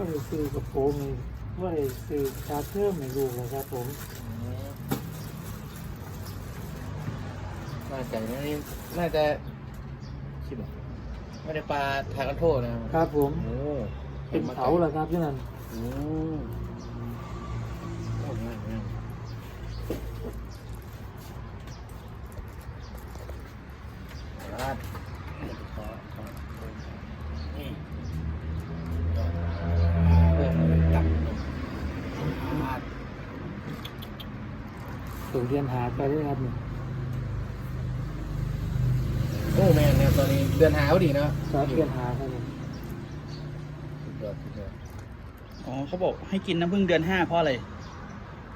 ก็เลยซื้อกระโปรงนี่ก็เลยซื้อชาเพิ่มในลูกเลยครับผมน่าจะนี่น่าจะคิดว่าไม่ได้ปลาทากันโทษนะครับ ครับผม โอ้เป็นเขาเหรอครับที่นั่นโอ้โถึงเรียนหาไปด้วยครับนี่โอ้แม่เนี่ยตอนนี้เดือนหาพอดีเนาะครับเรียนหาครับผมสุดยอดสุดยอดอ๋อเขาบอกให้กินน้ำผึ้งเดือนห้าเพราะอะไร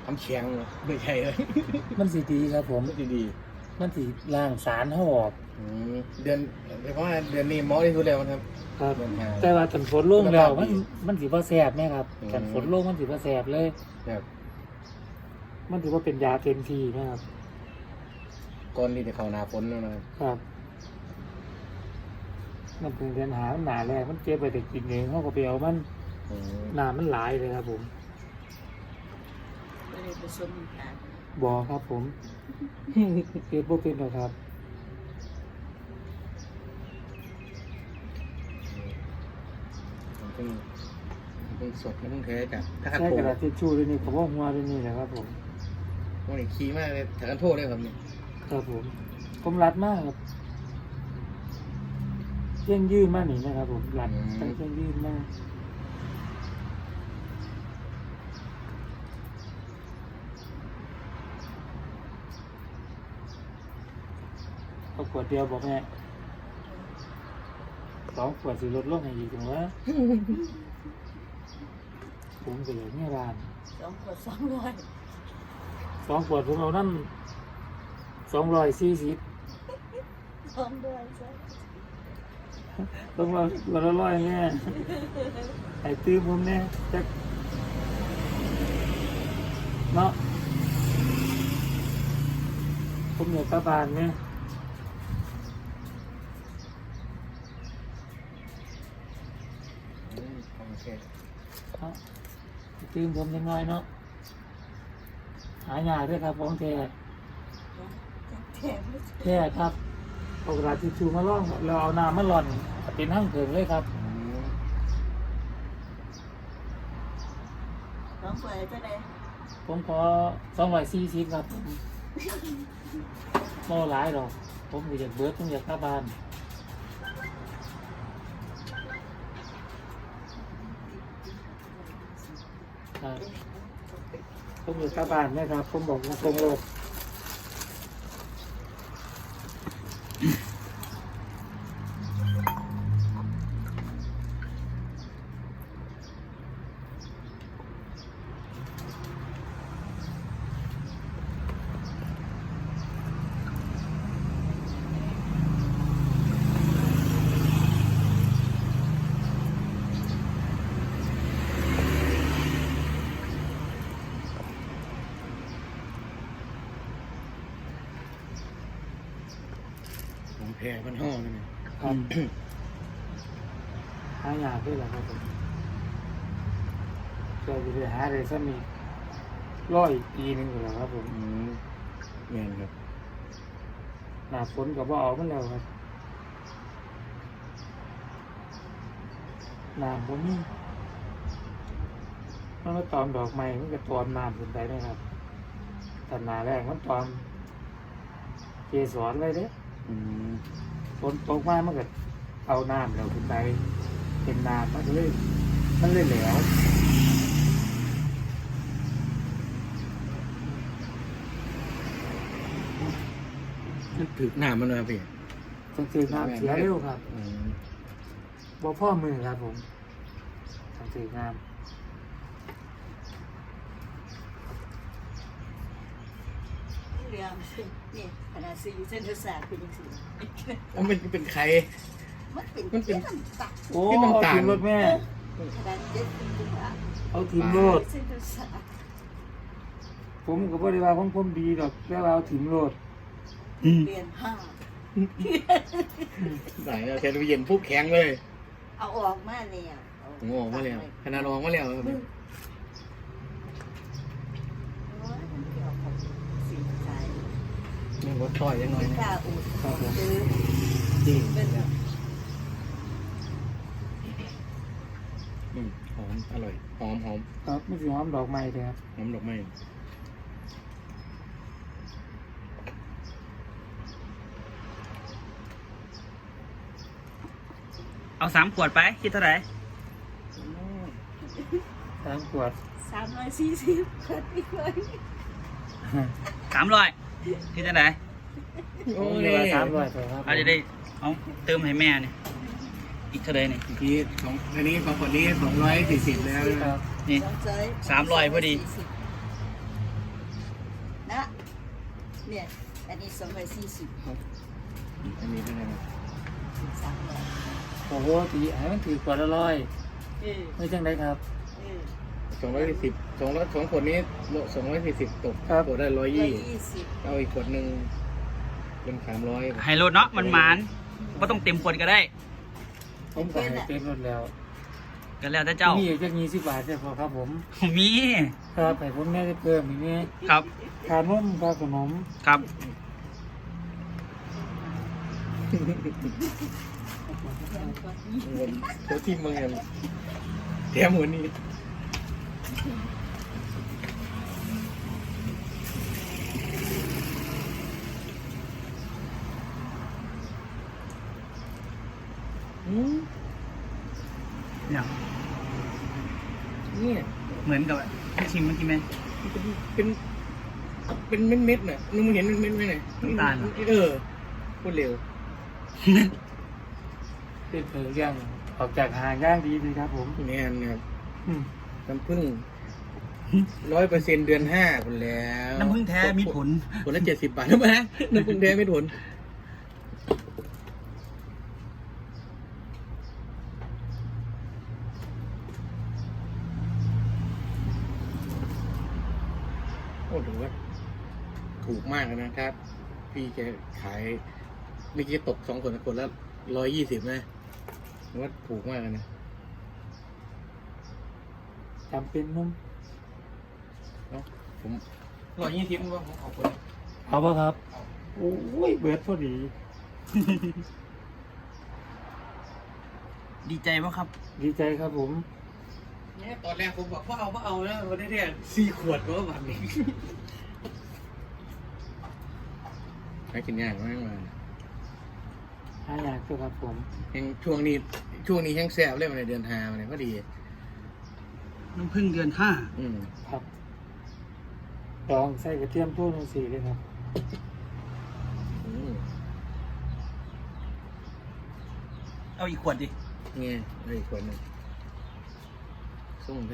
ทำเชียงไม่ใช่เลย มันสีดีครับผม ไม่ดีมันสีล่างสารเขาออกอืมเดือนเพราะว่าเดือนนี้เหมอที่สุดแล้วครับ ครับเดือนหาแต่ว่ากันฝนลงแล้วคุณภาพมันดีมันสีว่าแสบไหมครับอืม กันฝนลงมันสีว่าแสบเลย ครับ มันถือว่าเป็นยาเต็มทีนะครับก่อนที่จะเข้าหน้าฝนแล้วนะครับครับ มันถึงเรียนหามันหนาแรกมันเจ็บไปแต่กินเองเขาก็ไปเอามันอืมหนามันหลายเลยครับ ผมไม่ได้ผสมกันบอครับ ผม เก็บบ่เป็นหรอกครับ มันเพิ่งมันเพิ่งสดมันเพิ่งแท้จากถ้าขัดใช้โถกระดาษทิชชู่ด้วยนี่ผมว่าหัวด้วยนี่แหละครับผม พวกนี้ขี้มากเลยถ้ากันโทษเลยครับนี่ครับผม ผมรัดมากครับเชี่ยงยืดมากนี่นะครับผมรัดตั้งเชี่ยงยืดมากเอาขวดเดียวบอกแม่สองขวดสิลดลงให้อีกถึงวะผมก็อย่างนี้ร้านสองขวดสองร้อย สองขวดผมเอานั่นสองร้อยสี่สิบสองร้อยจ้ะต้องมาขวดละร้อยแน่ไอ้ตื้อผมเนี่ยจะเนาะผมอยากกลับบ้านเนี่ยอืมโอเคเนาะไอ้ตื้อผมยังน้อยเนาะหายากด้วยครับของแท้แถมไม่ใช่แท้ครับเอากระดาษทิชชู่มาล่องแล้วเอาน้ำมาหล่อนเป็นห้างเถิงเลยครับอืมสองขวดเท่าไหร่ผมขอสองร้อยสี่สิบครับผมโม่หลายหรอกผมก็อยากเบิร์ดผมอยากกลับบ้านครับ ผมอยู่ชาวบ้านนะครับ ผมบอกตรงโลก ผมแพ้มันห้องนี่นะครับหายากด้วยเหรอครับผมจะไปหาอะไรสักมีร้อยปีหนึงอยู่แล้วครับผมอืมแม่นครับหนาฝนกับว่าออกมันแล้วครับน้ำบนนี้มันก็ตอมดอกไม้มันก็ตอมน้ำขึ้นไปได้ครับแต่หนาแรกมันตอมเกสรเลยเด้ อืมฝนตกมามันก็เอาน้ำเราขึ้นไปเป็นน้ำมันก็เลยมันเลยแหลวมันถึกหน้ามันเลยครับพี่ต้องซื้อน้ำเสียเร็วครับอืม บ่พ่อมือครับผมต้องซื้อน้ เรื่องสินี่ขนาดซื้ออยู่เส้นทางสายเป็นยังสิมันเป็นเป็นใคร มันเป็นมันเป็นน้ำตาลำโอ้ที่เอาน้ำตาลทีมรถแม่ ขนาดเจ็ดสิบกว่าเอาทีมรถเส้นทางสายผมก็บ่ได้ว่าของผมดีดอกแต่ว่าเอาทีมรถเรียนห้าไหนเอาเทเลวิเย็นผู้แข็งเลย เอาออกมาเนี่ยเอาผมออกมาแล้วขนาดออกมาแล้วครับโอ้ยมันเกี่ยวกับสิ่งใจ นี่ รถต่อยยังไงไม่นะกล้าอุดซื้อจริงเป็นแบบอืมหอม อร่อย หอมหอมครับไม่ใช่หอมดอกไม้เลยครับหอมดอกไม้เอาสามขวดไป คิดเท่าไหร่สามขวด สามร้อยสี่สิบคนอีกเลย สามร้อยคิดเท่าไหร่ ผมเรียกว่าสามร้อยเถอะครับเอาจะได้เอาเติมให้แม่เนี่ยอีกเท่าไหร่เนี่ยเมื่อกี้สองอันนี้ปรากฏนี้สองร้อยสี่สิบแล้วคนะรับนี่สองร้อยสามร้อยพอดีสี่สิบนะเนี่ยอันนี้สองร้อยสี่สิบอันนี้เป็นไงนะสามร้อยโอ้โหตีให้มันถือกว่าละร้อยเออไม่จังได้ครับเออสองร้อยสี่สิบสองร้อยสองขวดนี้สองร้อยสี่สิบตกครับขวดได้ร้อยร้อยยี่ยี่สิบเอาอีกขวดหนึ่ง เป็นสามร้อยไฮโลดเนาะมันหมานก็ต้องเต็มขวดก็ได้ ผมก็ให้เต็มรถแล้วก็แล้วแต่เจ้า มีอีกจะมีสิบบาทใช่พอครับผม มีครับให้ผมแม่ได้เพิ่มอีกนี่ครับขานมค่าขนมครับยังกว่านี้วันเท่าที่เมืองเตรียมวัน อืมอย่างเนี่ยเหมือนกับที่ชิมเมื่อกี้ไหมเป็นเป็นเม็ดเม็ดๆน่ะนึกมึงเห็นเม็ดเม็ดๆไหมน้ำตาลเหรอ เออพูดเร็วเป็นเผือกย่างออกจากหางย่างดีเลยครับ ผมแน่นครับอืมน้ำผึ้งร้อยเปอร์เซ็นเดือนห้าคนแล้วน้ำผึ้งแท้มีผล ผลละเจ็ดสิบบาทใช่ไหมน้ำผึ้งแท้ไม่ผลโอ้ถือว่า ถูกมากเลยนะครับพี่แกขายเมื่อกี้ตกสองขวดขวดละร้อยยี่สิบนะถือว่าถูกมากเลยนะจำเป็นนุ่มเนาะผมร้อยยี่สิบว่าผมขอบคุณเอาปะครับ โอ้ยเบิร์ดพอดี ดีใจป่ะครับ ดีใจครับผมเนี่ยตอนแรกผมบอกว่าเอาว่าเอานะวันนี้เนี่ยสี่ขวดก็วันนี้ ให้กินย่างมากมาห้าอย่างก็ครับผมยังช่วงนี้ช่วงนี้แห้งแซ่บเลยมันในเดือนหามันเนี่ยพอดี น้ำผึ้งเดือนห้าอืมครับลองใส่กระเทียมทุ่นงสีเลยครับอืมเอาอีกขวดดิ เนี่ยเลยอีกขวดหนึ่งส่งไป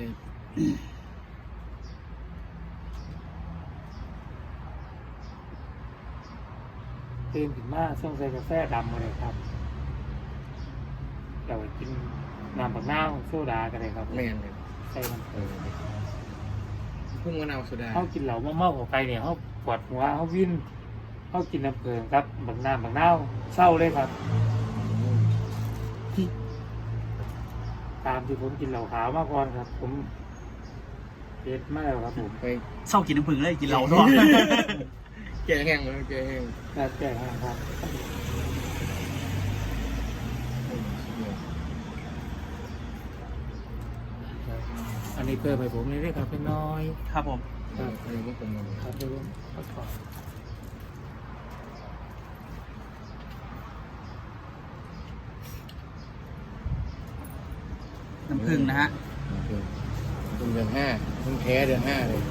ตื่นขึ้นมาส่งใส่กาแฟดำมาเลยครับเราไปกินน้ำผักน้าวโซดากันเลยครับแม่นเลยใส่มันเออเพุ่งมะนาวโซดาเขากินเหล้าเมาๆออกไปเนี่ยเขาปวดหัวเขาวิ่นเขากินน้ำเกลือครับบักน้ำบักน้าวเศร้าเลยครับอืมตามที่ผมกินเหล้าขาวมาก่อนครับ ผมเด็ดมากแล้วครับผมไปเศร้ากินน้ำผึ้งเลยกินเหล้าด้วย แก้แห้งแล้วแก้แห้งแต่แก่ครับอันนี้เพิ่มไปผมเลยได้ครับเป็นน้อยครับผมครับอันนี้ก็เป็นมันครับเดี๋ยวผมเอาก่อนน้ำผึ้งนะฮะเพิ่งเดือนห้าเพิ่งแท้เดือนห้าเลย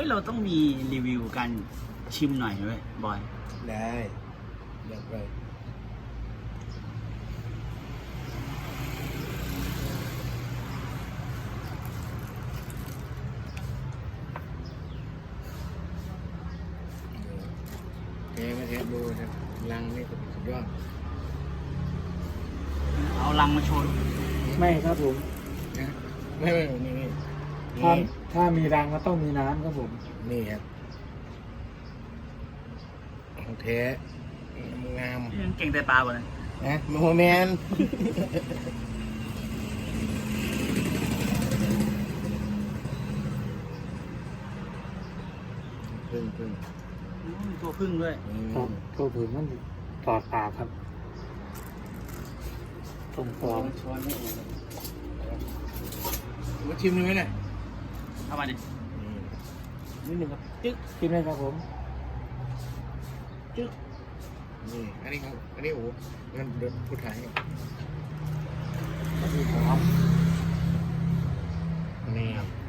ฮ้ยเราต้องมีรีวิวการชิมหน่อยเว้ยบอย ได้อยากไปเทไม่เทดูนะครับลังนี่สุดยอดเอาลังมาโชว์ไม่ครับผมนะไม่ไม่นี่นี่ถ้านี่ ถ้ามีรังก็ต้องมีน้ำครับผม นี่ครับของแท้งามยังเก่งแต่ปลาบ่เลยนะโมแมนพึ่งพึ่งอืมตัวพึ่งด้วยครับตัวผืนมันตอดปากครับตรงตองช้อนไม่เองมาชิมดูไหมเนี่ย เอามาดินิดหนึ่งครับจึ๊กกินเลยครับผมนี่อันนี้ของอันนี้โอ้งั้นเดี๋ยวพูดถ่ายให้ก็คือหอมนี่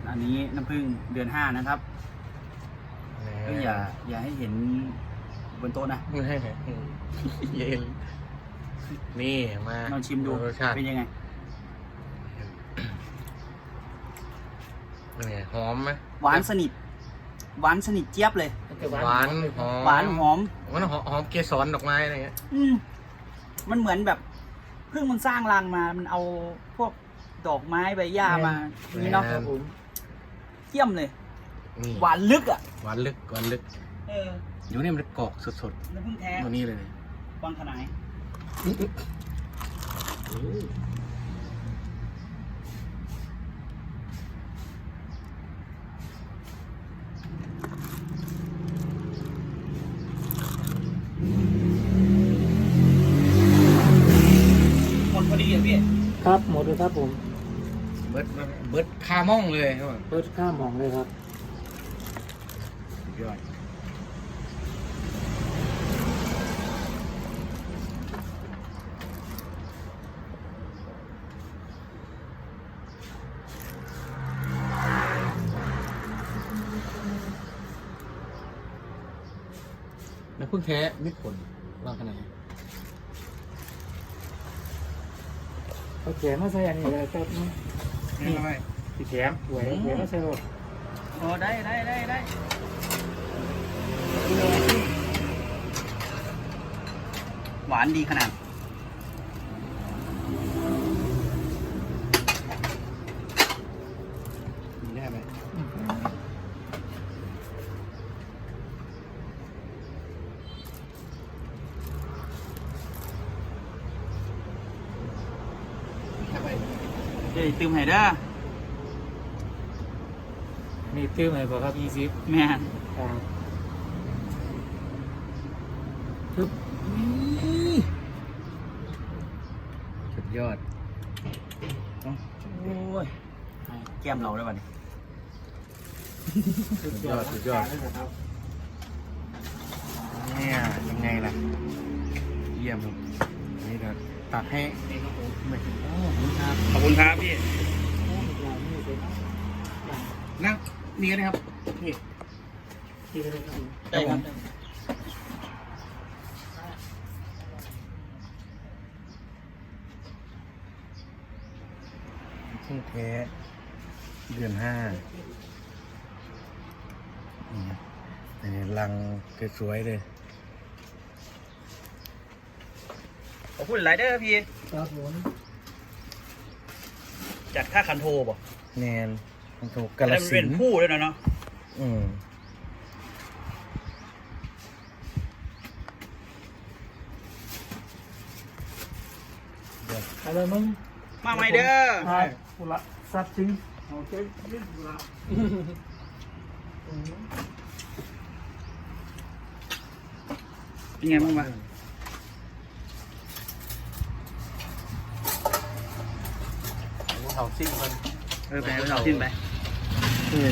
อันนี้น้ำผึ้งเดือนห้านะครับก็อย่าอย่าให้เห็นบนโต๊ะนะไม่ให้ไหนเย็นนี่มาลองชิมดู รสชาติเป็นยังไง เป็น ไงหอมไหมหวานสนิท หวานสนิทเจี๊ยบเลยมันจะหวานหอมหวานหอมมันหอมหอมเกสรดอกไม้อะไรเงี้ยอืมมันเหมือนแบบเพิ่งมันสร้างรังมา มันเอาพวกดอกไม้ใบหญ้ามาอย่างนี้เนาะครับผมเยี่ยมเลยนี่หวานลึกอะ หวานลึก หวานลึก เออเดี๋ยวนี้มันกรอกสดน้ำผึ้งแท้ๆตัวนี้เลยเนี่ยวังขนาย หมดพอดีอะพี่ ครับ หมดเลยครับผม เบิร์ดเบิร์ดคาม่องเลยครับเปิดข้ามหมองเลยครับ สุดยอดน้ำพึ่งแท้มิตรผลวางขนาดไหน เอาแขนมาใส่อันนี้เลยครับนี่ทำไมสีแขมสวยเอาแขนมาใส่รถโอ้ได้ได้ได้ได้หวานดีขนาด มีได้ไหมแค่ไป เดี๋ยวตื่มให้เด้อนี่ตื้มไหนบอกครับยี่สิบแม่นครับปึ๊บสุดยอดโอ้ยแก้มเราได้ป่ะนี่สุดยอดสุดยอดครับเนี่ยยังไงล่ะ เยี่ยมครับ นี่เราตัดให้นี่ครับผมไม่ถึงโอ้ขอบคุณครับขอบคุณครับพี่โอ้ยลายนี่เป็นนั่งนี่นะครับนี่ที่เลยครับผมได้ครับเพิ่งแท้เดือนห้านี่นี่ลังสวยๆเลย ขอบคุณหลายเด้อพี่ ครับผมจัดค่าคันโทรบ่แนนมันถูกกาลแล้วมันสิเป็นนธุ์ผู้ด้วยนะเนาะอืมอะไรมึงมาใหม่เด้อใช่กุละซับซึ้งโอเคเล่นกุละเป็นไงบ้างวะ เขาซิ่งมันเออไปไปเอาทิ้งไปนี่